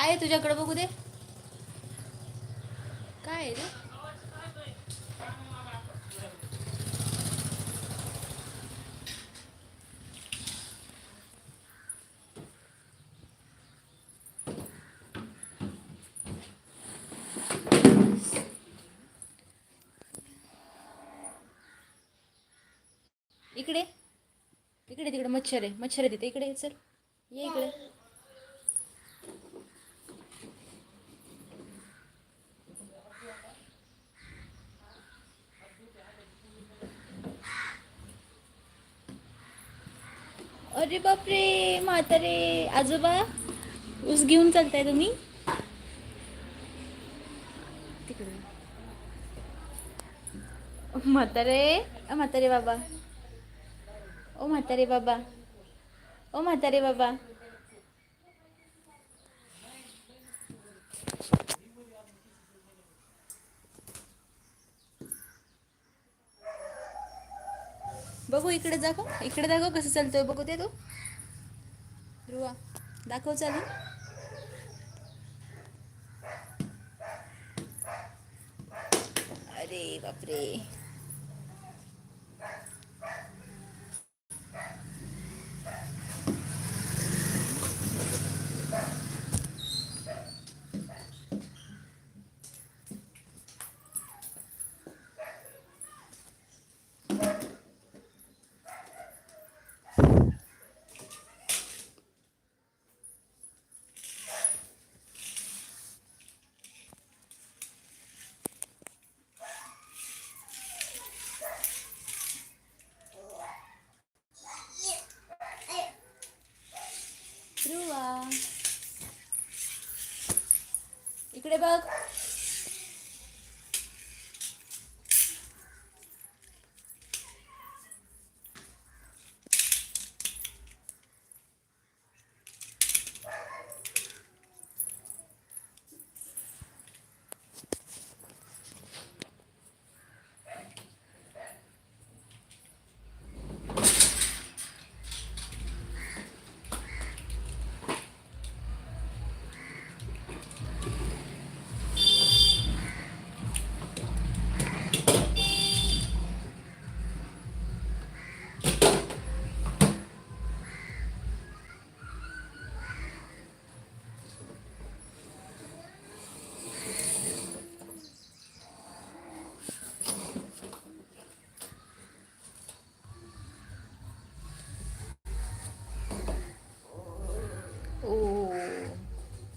काय आहे तुझ्याकडे बघू दे. काय आहे रे? इकडे. इकडे तिकडे मच्छर आहे. मच्छर आहे तिथे. इकडे चल. ये इकडे. अरे बापरे म्हातारे. आजोबा ऊस घेऊन चालताय तुम्ही? म्हातारे. अ म्हातारे बाबा. ओ म्हातारे बाबा. ओ म्हातारे बाबा. बघू इकडे दाखव. इकडे दाखव कसं चालतोय. बघू ते तू. ध्रुवा दाखव चालू. अरे बापरे ध्रुवा इकडे बघ ओ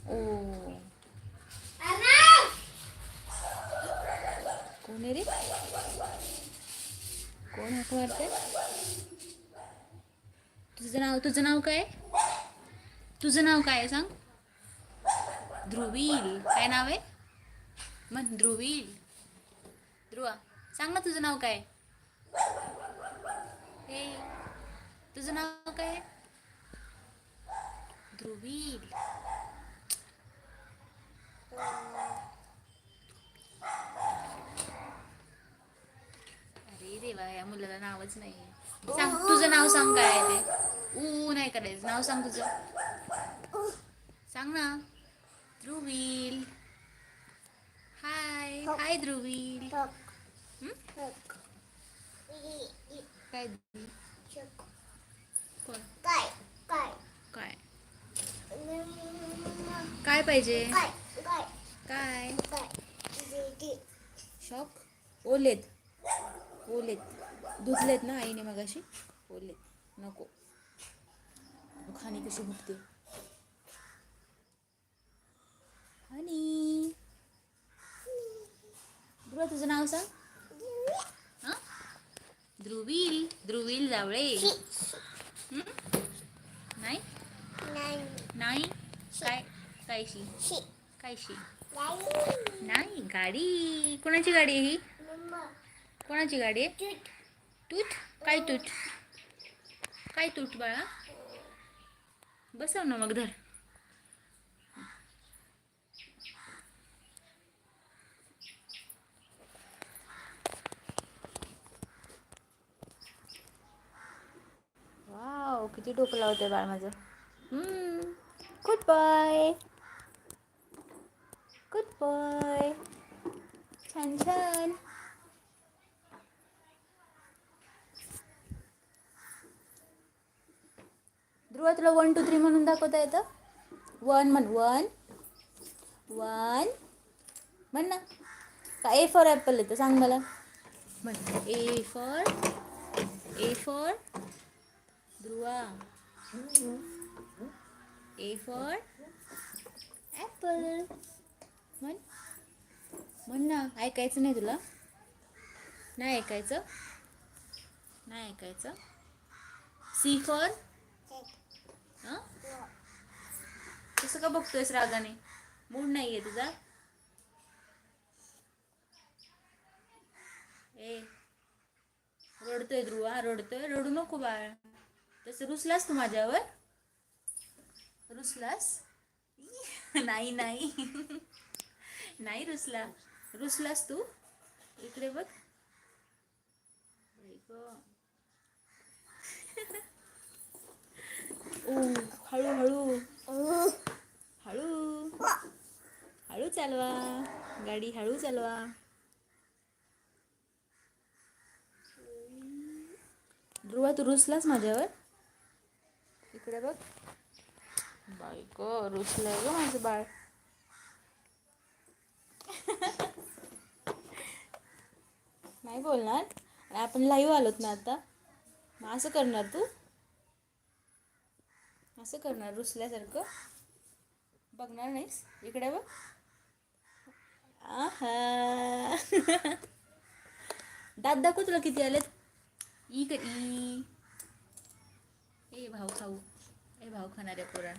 ओ कोण आहे रे करते तुझं नाव तुझं नाव काय? तुझं नाव काय आहे सांग? ध्रुवील. काय नाव आहे? मग ध्रुवील. ध्रुवा सांग ना तुझं नाव काय? हे तुझं नाव काय आहे? ध्रुवील अरे देवा या मुलाला नावच नाही सांग तुझं नाव सांग काय आहे ते? ऊ नाही करायचं. नाव सांग तुझं. सांग ना. ध्रुवील. हाय. हाय ध्रुवील. काय कोण? काय? काय पाहिजे? काय? शॉक? ओलेत. ओलेत धुतलेत ना आईने मगाशी. ओलेत नको. खाणी कशी भुकते आणि ध्रुवा तुझं नाव सांग. हां? ध्रुवील. ध्रुवील जावळे? नाही? नाही? काय? कायशी? कायशी? नाही? गाडी. कोणाची गाडी आहे ही? कोणाची गाडी आहे? तूट. काय तूट? काय तूट बाळा? बसव ना मग धर. वाव किती डोकं लावते बाळ माझं. गुड बाय ॲपल छान छान. ध्रुवा तुला वन टू थ्री म्हणून दाखवता येतं. वन म्हण वन वन म्हण ना. का ए फॉर ॲपल येतं सांग मला. म्हण. A for A for Dhruva. A for apple म्हण. म्हण ना ऐकायचं नाही तुला. नाही ऐकायचं. नाही ऐकायचं. सी फॉर हां? कसं का बघतोयस रागाने? मूड नाहीये तुझा? ए रडतोय ध्रुवा रडतोय. रडू नको बाळ. तसं रुसलास तू माझ्यावर? रुसलास? नाही नाही. नाही रुसला. रुसलास तू? इकडे बघ बाई गं. ओ हळू हळू हळू हळू चालवा. गाडी हळू चालवा. ध्रुवा तू रुसलास माझ्यावर? इकडे बघ. बायक रुसलंय ग माझं बाळ. नाही बोलणार. आणि आपण लाईव्ह आलोत ना आता. मग असं करणार तू? असं करणार रुसल्यासारखं. बघणार नाहीस? इकडे बघ. आहा. दात दाखव तुला किती आलेत. ई का ई. ए भाऊ खाऊ. ए भाऊ खाणाऱ्या पुराण.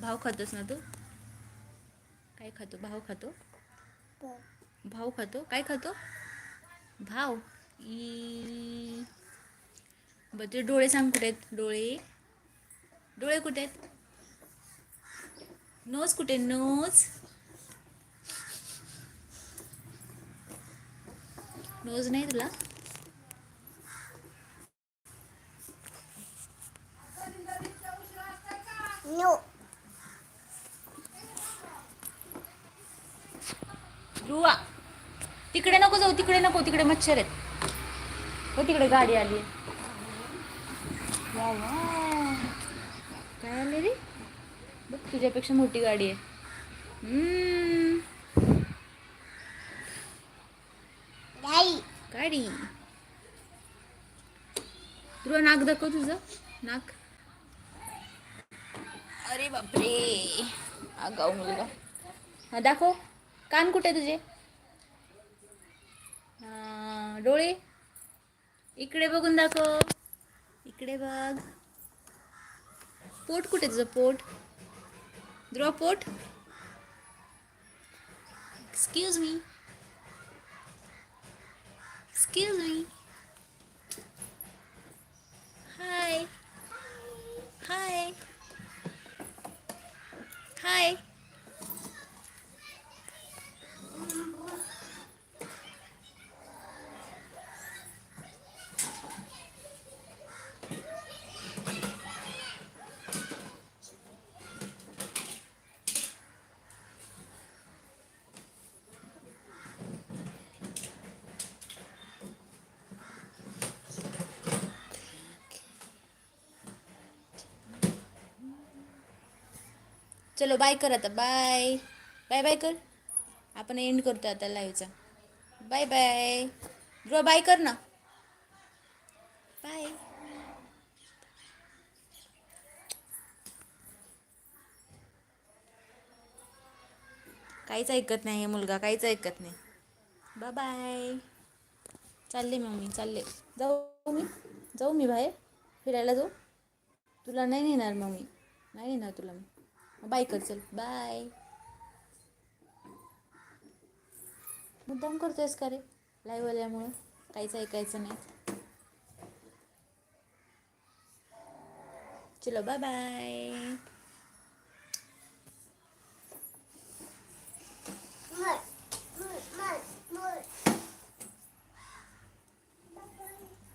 भाव खातोस ना तू? काय खातो? भाव खातो? भाव खातो? काय खातो? भाव ई. बरं तुझे डोळे सांग कुठे आहेत? डोळे. डोळे कुठे आहेत? नोज कुठे? नोज. नोज नाही तुला? तिकडे नको जाऊ तिकडे नको तिकडे मच्छर आहेत. हो तिकडे गाडी आली वा वा. काय आले रे? बघ तुझ्यापेक्षा मोठी गाडी आहे. गाडी ध्रुवा नाक दाखव तुझं. नाक. अरे बापरे. आगाऊ मुलगा. हा दाखव. कान कुठे तुझे? डोळे. इकडे बघून दाखव. इकडे बघ. पोट कुठे तुझं? पोट. ध्रुवा पोट. एक्सक्यूज मी एक्सक्यूज मी हाय हाय हाय चलो बाय कर आता. बाय बाय बाय कर. आपण एंड करतो आता लाईव्हचा बाय बाय ब्रो बाय कर ना. बाय काहीच ऐकत नाही हे मुलगा काहीच ऐकत नाही. बाय बाय चालले मम्मी चालले. जाऊ मी जाऊ मी बाहेर. फिरायला जाऊ. तुला नाही नेणार मम्मी नाही नेणार तुला मी. बाय कर चल. बाय. मुद्दाम करतोयस का रे? लाईव्ह आल्यामुळं काहीच ऐकायचं नाही. चलो बाय बाय